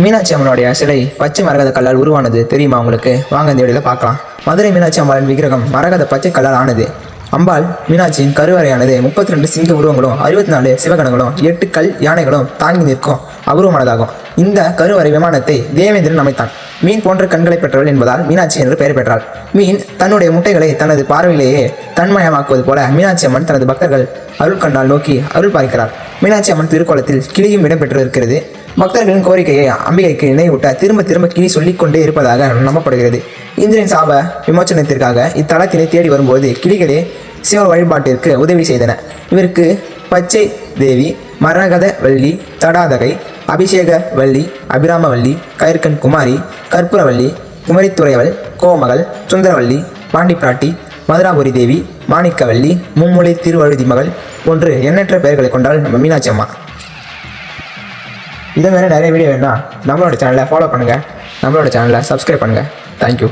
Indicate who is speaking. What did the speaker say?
Speaker 1: மீனாட்சி அம்மனுடைய சிலை பச்சை மரகத கல்லால் உருவானது. தெரியுமா உங்களுக்கு? வாங்க இந்த வீடியோவில் பார்க்கலாம். மதுரை மீனாட்சி அம்மாளின் விக்கிரகம் மரகத பச்சை கல்லால் ஆனது. அம்பாள் மீனாட்சியின் கருவறையானது முப்பத்தி ரெண்டு சிங்க உருவங்களும் அறுபத்தி நாலு சிவகணங்களும் எட்டு கல் யானைகளும் தாங்கி நிற்கும் அபூர்வமானதாகும். இந்த கருவறை விமானத்தை தேவேந்திரன் அமைத்தான். மீன் போன்ற கண்களை பெற்றவள் என்பதால் மீனாட்சி என்று பெயர் பெற்றாள். மீன் தன்னுடைய முட்டைகளை தனது பார்வையிலேயே தன்மயமாக்குவது போல மீனாட்சி அம்மன் தனது பக்தர்கள் அருள் கண்டால் நோக்கி அருள் பார்க்கிறார் மீனாட்சி அம்மன் திருக்கோலத்தில் கிளியும் இடம்பெற்றிருக்கிறது பக்தர்களின் கோரிக்கையை அம்பிகைக்கு நினைவூட்ட திரும்ப திரும்ப கிளி சொல்லிக்கொண்டே இருப்பதாக நம்பப்படுகிறது. இந்திரன் சாப விமோச்சனத்திற்காக இத்தலத்தினை தேடி வரும்போது கிளிகளே சிவ வழிபாட்டிற்கு உதவி செய்தன. இவருக்கு பச்சை தேவி மரகத வள்ளி தடாதகை அபிஷேக வள்ளி அபிராமவள்ளி கயிற்கண் குமாரி கற்பூரவள்ளி குமரித்துறையவள் கோமகள் சுந்தரவள்ளி பாண்டிப்பிராட்டி மதுராபுரி தேவி மாணிக்கவள்ளி மும்முலை திருவழுதி மகள் போன்று எண்ணற்ற பெயர்களை கொண்டாள் நம்ம மீனாட்சி அம்மா. இதை மாதிரி நிறைய வீடியோ வேணும்னா நம்மளோட சேனலை ஃபாலோ பண்ணுங்கள் நம்மளோட சேனலை சப்ஸ்கிரைப் பண்ணுங்கள் தேங்க்யூ